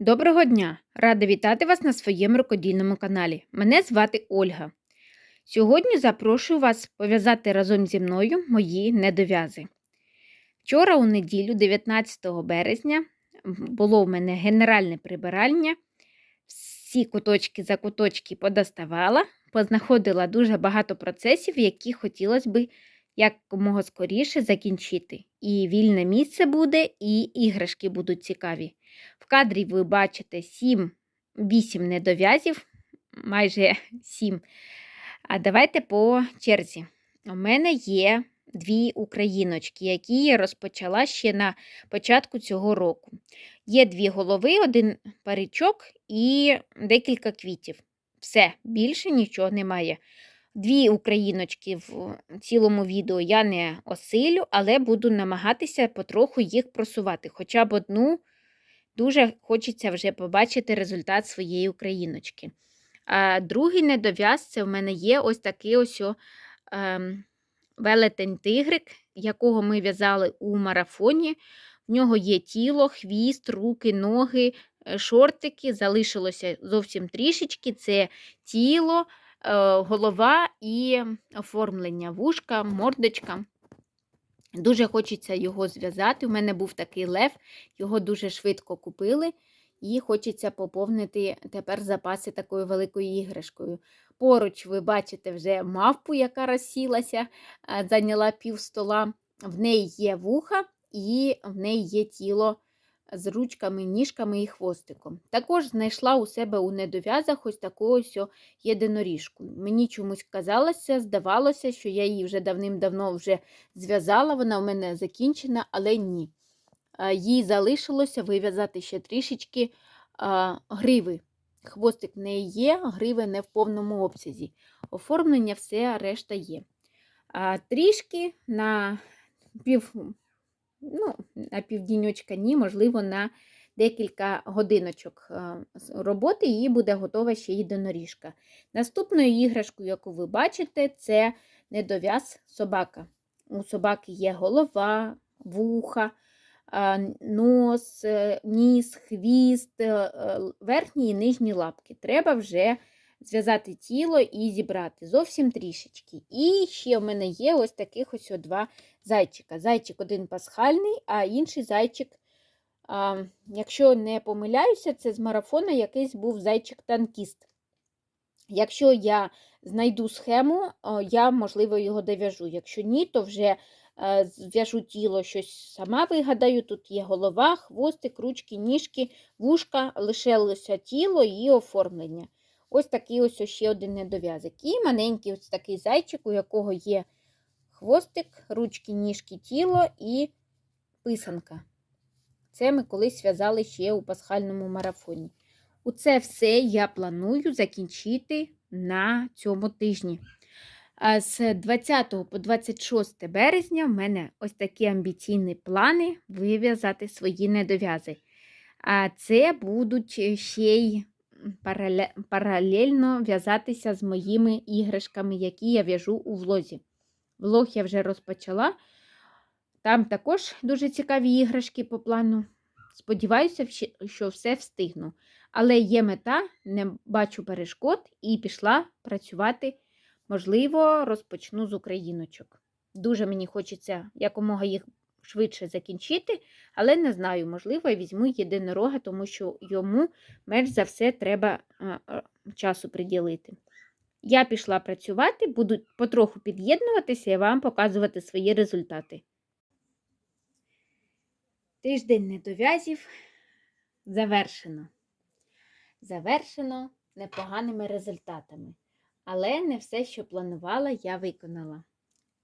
Доброго дня! Рада вітати вас на своєму рукодільному каналі. Мене звати Ольга. Сьогодні запрошую вас пов'язати разом зі мною мої недов'язи. Вчора у неділю, 19 березня, було в мене генеральне прибирання. Всі куточки за куточки подоставала, познаходила дуже багато процесів, які хотілося б якомога скоріше закінчити. І вільне місце буде, і іграшки будуть цікаві. В кадрі ви бачите 7-8 недов'язів, майже 7. А давайте по черзі. У мене є дві україночки, які я розпочала ще на початку цього року. Є дві голови, один паричок і декілька квітів. Все, більше нічого немає. Дві україночки в цілому відео я не осилю, але буду намагатися потроху їх просувати. Хоча б одну дуже хочеться вже побачити результат своєї україночки. А Другий недов'яз це в мене є ось такий ось о, ем, велетень тигрик, якого ми в'язали у марафоні. В нього є тіло, хвіст, руки, ноги, е, шортики. Залишилося зовсім трішечки: це тіло. Е, голова і оформлення вушка, мордочка. Дуже хочеться його зв'язати. У мене був такий лев, його дуже швидко купили, і хочеться поповнити тепер запаси такою великою іграшкою. Поруч, ви бачите, вже мавпу, яка розсілася, е, зайняла пів стола. В неї є вуха і в неї є тіло з ручками, ніжками і хвостиком. Також знайшла у себе у недов'язах ось таку ось єдиноріжку. Мені чомусь казалося, здавалося, що я її вже давним-давно вже зв'язала, вона у мене закінчена, але ні. Їй залишилося вив'язати ще трішечки гриви. Хвостик в неї є, гриви не в повному обсязі. Оформлення все решта є. Трішки на пів ну, на півдіньочка ні, можливо, на декілька годиночок е, роботи і буде готова ще єдиноріжка. Наступною іграшкою, яку ви бачите, це недов'яз собака. У собаки є голова, вуха, нос, е, ніс, хвіст, е, верхні і нижні лапки. Треба вже зв'язати тіло і зібрати зовсім трішечки. І ще в мене є ось таких ось два зайчика. Зайчик один пасхальний, а інший зайчик, а, якщо не помиляюся, це з марафону якийсь був зайчик-танкіст. Якщо я знайду схему, я, можливо, його дов'яжу. Якщо ні, то вже е, зв'яжу тіло щось сама вигадаю. Тут є голова, хвостик, ручки, ніжки, вушка, лишилося тіло і оформлення. Ось такий ось ще один недов'язок. І маленький ось такий зайчик, у якого є хвостик, ручки, ніжки, тіло і писанка. Це ми колись зв'язали ще у пасхальному марафоні. У це все я планую закінчити на цьому тижні. З 20 по 26 березня в мене ось такі амбіційні плани вив'язати свої недов'язи. А це будуть ще й паралельно в'язатися з моїми іграшками, які я в'яжу у влозі. Влог я вже розпочала. Там також дуже цікаві іграшки по плану. Сподіваюся, що все встигну. Але є мета, не бачу перешкод і пішла працювати, можливо, розпочну з україночок. Дуже мені хочеться якомога їх швидше закінчити, але не знаю, можливо, я візьму єдинорога, тому що йому менш за все треба часу приділити. Я пішла працювати, буду потроху під'єднуватися і вам показувати свої результати. Тиждень недов'язів завершено. Завершено непоганими результатами. Але не все, що планувала, я виконала.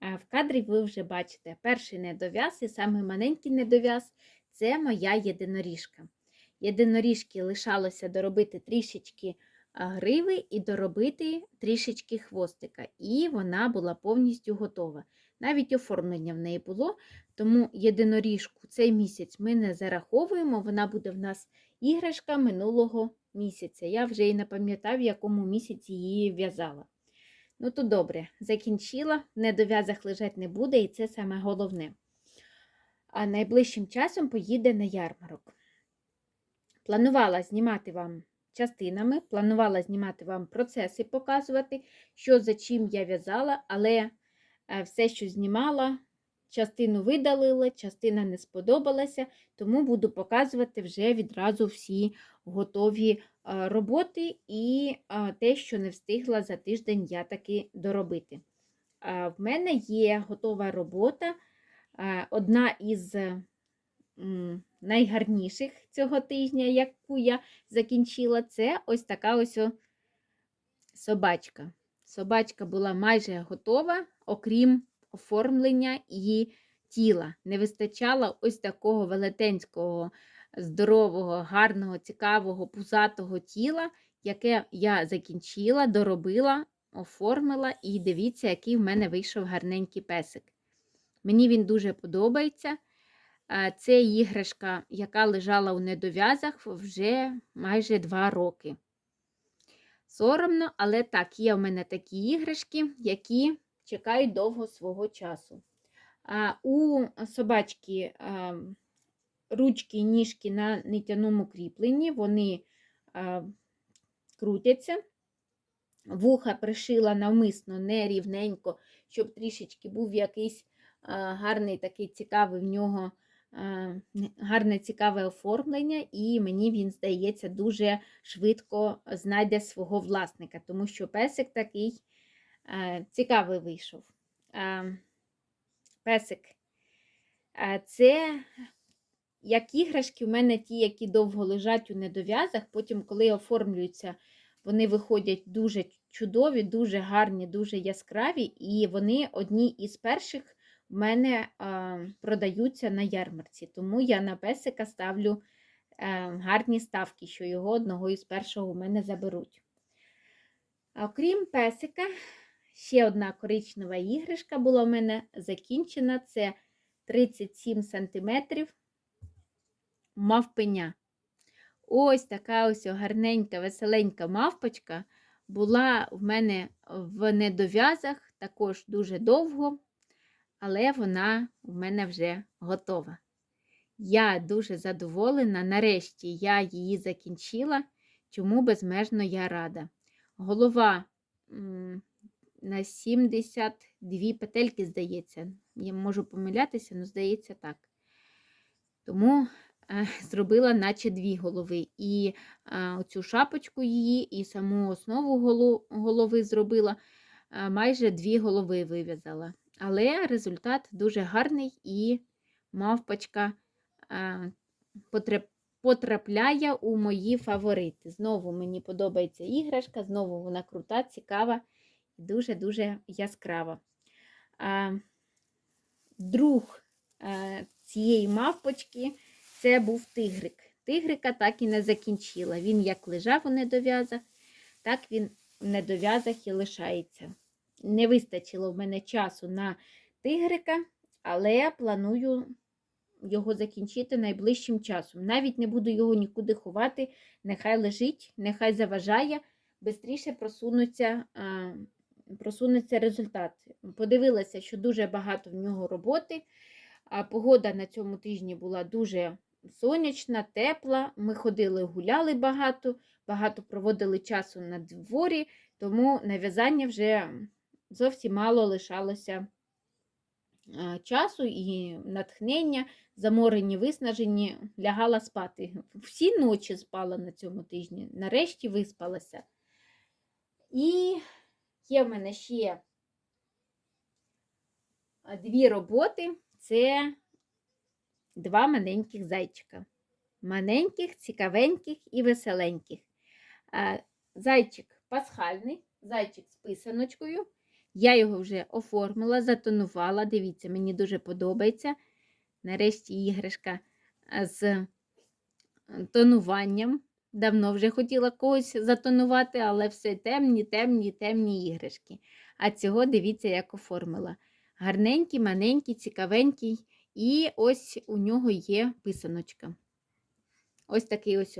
В кадрі ви вже бачите перший недов'яз і самий маленький недов'яз це моя єдиноріжка. Єдиноріжки лишалося доробити трішечки гриви і доробити трішечки хвостика, і вона була повністю готова. Навіть оформлення в неї було, тому єдиноріжку цей місяць ми не зараховуємо, вона буде в нас іграшка минулого місяця. Я вже і не пам'ятаю, в якому місяці її в'язала. Ну, то добре, закінчила, недов'язах лежать не буде, і це саме головне. А найближчим часом поїде на ярмарок. Планувала знімати вам частинами, планувала знімати вам процеси, показувати, що за чим я в'язала, але е, все, що знімала, частину видалила, частина не сподобалася, тому буду показувати вже відразу всі готові роботи і е, те, що не встигла за тиждень я таки доробити. Е, В мене є готова робота, е, одна із найгарніших цього тижня, яку я закінчила, це ось така ось собачка. Собачка була майже готова, окрім оформлення її тіла. Не вистачало ось такого велетенського, здорового, гарного, цікавого, пузатого тіла, яке я закінчила, доробила, оформила, і дивіться, який в мене вийшов гарненький песик. Мені він дуже подобається. Це іграшка, яка лежала у недов'язах вже майже два роки. Соромно, але так, є в мене такі іграшки, які чекають довго свого часу. А У собачки ручки і ніжки на нитяному кріпленні, вони крутяться. Вуха пришила навмисно нерівненько, щоб трішечки був якийсь гарний такий цікавий в нього гарне цікаве оформлення, і мені він здається дуже швидко знайде свого власника, тому що песик такий цікавий вийшов. Песик. Це як іграшки, у мене ті, які довго лежать у недов'язах, потім, коли оформлюються, вони виходять дуже чудові, дуже гарні, дуже яскраві, і вони одні із перших в мене а, продаються на ярмарці. Тому я на песика ставлю а, гарні ставки, що його одного із першого у мене заберуть. Окрім песика, ще одна коричнева іграшка була у мене закінчена. Це 37 см мавпеня. Ось така ось гарненька, веселенька мавпочка була в мене в недов'язах також дуже довго, але вона в мене вже готова. Я дуже задоволена, нарешті я її закінчила, чому безмежно я рада. Голова на 72 петельки, здається. Я можу помилятися, але здається так. Тому зробила наче дві голови. І е, оцю шапочку її, і саму основу голови зробила, е, майже дві голови вив'язала. Але результат дуже гарний і мавпочка е, потрапляє у мої фаворити. Знову мені подобається іграшка, знову вона крута, цікава і дуже-дуже яскрава. Друг е, цієї мавпочки це був тигрик. Тигрика так і не закінчила. Він як лежав у недов'язах, так він у недов'язах і лишається. Не вистачило в мене часу на тигрика, але я планую його закінчити найближчим часом. Навіть не буду його нікуди ховати, нехай лежить, нехай заважає, швидше просунуться, просунеться результат. Подивилася, що дуже багато в нього роботи. А погода на цьому тижні була дуже сонячна, тепла. Ми ходили, гуляли багато, багато проводили часу на дворі, тому на в'язання вже зовсім мало лишалося часу і натхнення, заморені, виснажені, лягала спати. Всі ночі спала на цьому тижні, нарешті виспалася. І є в мене ще дві роботи. Це два маленьких зайчика. Маленьких, цікавеньких і веселеньких. Зайчик пасхальний, зайчик з писаночкою. Я його вже оформила, затонувала. Дивіться, мені дуже подобається. Нарешті іграшка з е, тонуванням. Давно вже хотіла когось затонувати, але все темні, темні, темні іграшки. А цього дивіться, як оформила. Гарненький, маленький, цікавенький. І ось у нього є писаночка. Ось такий ось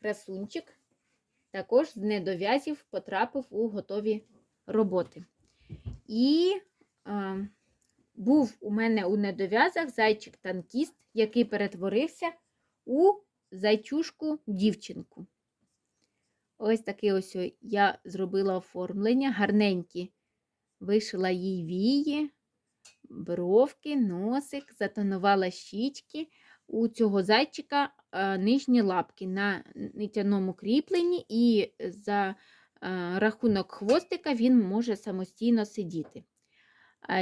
красунчик. Також з недов'язів потрапив у готові роботи. І а, був у мене у недов'язах зайчик-танкіст, який перетворився у зайчушку дівчинку. Ось таке ось я зробила оформлення, гарненькі. Вишила їй вії, бровки, носик, затонувала щічки. У цього зайчика а, нижні лапки на нитяному кріпленні, і за а, рахунок хвостика він може самостійно сидіти.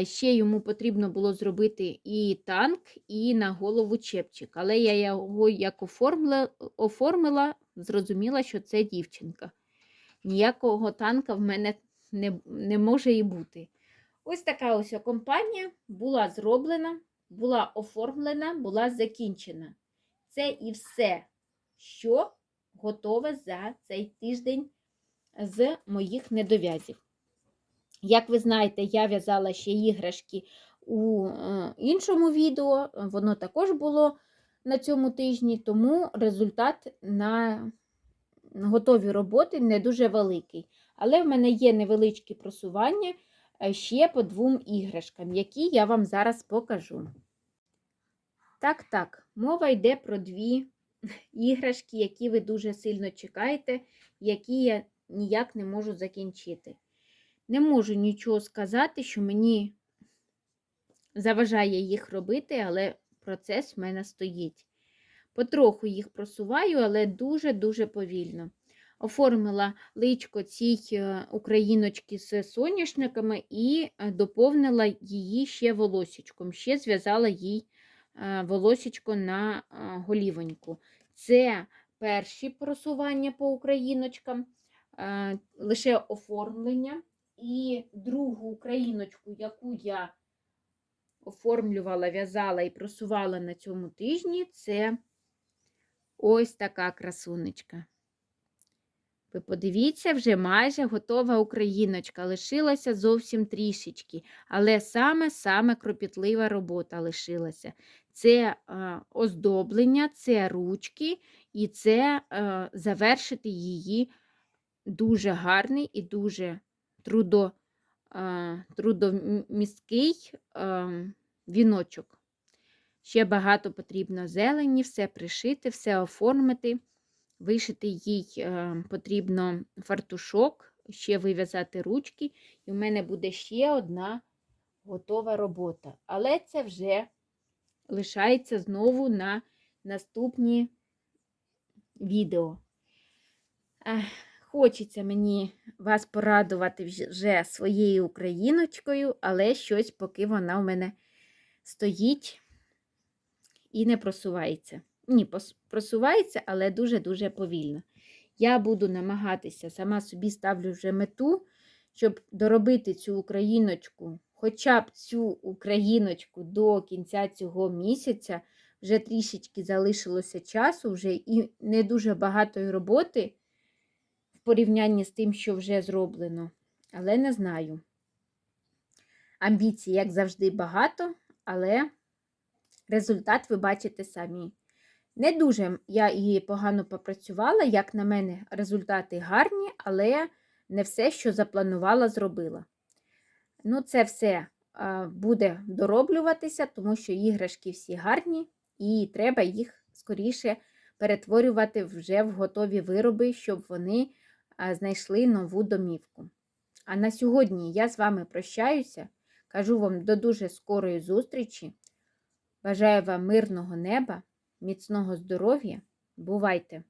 Ще йому потрібно було зробити і танк, і на голову чепчик. Але я його як оформила, оформила зрозуміла, що це дівчинка. Ніякого танка в мене не, не може і бути. Ось така ось компанія була зроблена, була оформлена, була закінчена. Це і все, що готове за цей тиждень з моїх недов'язів. Як ви знаєте, я в'язала ще іграшки у е, іншому відео, воно також було на цьому тижні, тому результат на готові роботи не дуже великий. Але в мене є невеличкі просування ще по двом іграшкам, які я вам зараз покажу. Так, так, мова йде про дві іграшки, які ви дуже сильно чекаєте, які я ніяк не можу закінчити. Не можу нічого сказати, що мені заважає їх робити, але процес в мене стоїть. Потроху їх просуваю, але дуже-дуже повільно. Оформила личко цій е, україночки з соняшниками і е, доповнила її ще волосічком. Ще зв'язала їй е, волосічко на голівоньку. Це перші просування по україночкам, лише оформлення. І другу україночку, яку я оформлювала, в'язала і просувала на цьому тижні, це ось така красунечка. Ви подивіться, вже майже готова україночка. Лишилося зовсім трішечки, але саме-саме кропітлива робота лишилася. Це е, оздоблення, це ручки, і це е, завершити її дуже гарний і дуже трудо, е, трудомісткий е, віночок. Ще багато потрібно зелені, все пришити, все оформити. Вишити їй е, потрібно фартушок, ще вив'язати ручки, і в мене буде ще одна готова робота. Але це вже лишається знову на наступні відео. Хочеться мені вас порадувати вже своєю україночкою, але щось, поки вона в мене стоїть і не просувається. Ні, просувається, але дуже-дуже повільно. Я буду намагатися, сама собі ставлю вже мету, щоб доробити цю україночку, хоча б цю україночку до кінця цього місяця. Вже трішечки залишилося часу, вже і не дуже багатої роботи в порівнянні з тим, що вже зроблено. Але не знаю. Амбіцій, як завжди, багато, але результат ви бачите самі. Не дуже я її погано попрацювала, як на мене, результати гарні, але не все, що запланувала, зробила. Ну, це все буде дороблюватися, тому що іграшки всі гарні, і треба їх скоріше перетворювати вже в готові вироби, щоб вони знайшли нову домівку. А на сьогодні я з вами прощаюся. Кажу вам до дуже скорої зустрічі. Бажаю вам мирного неба, міцного здоров'я. Бувайте!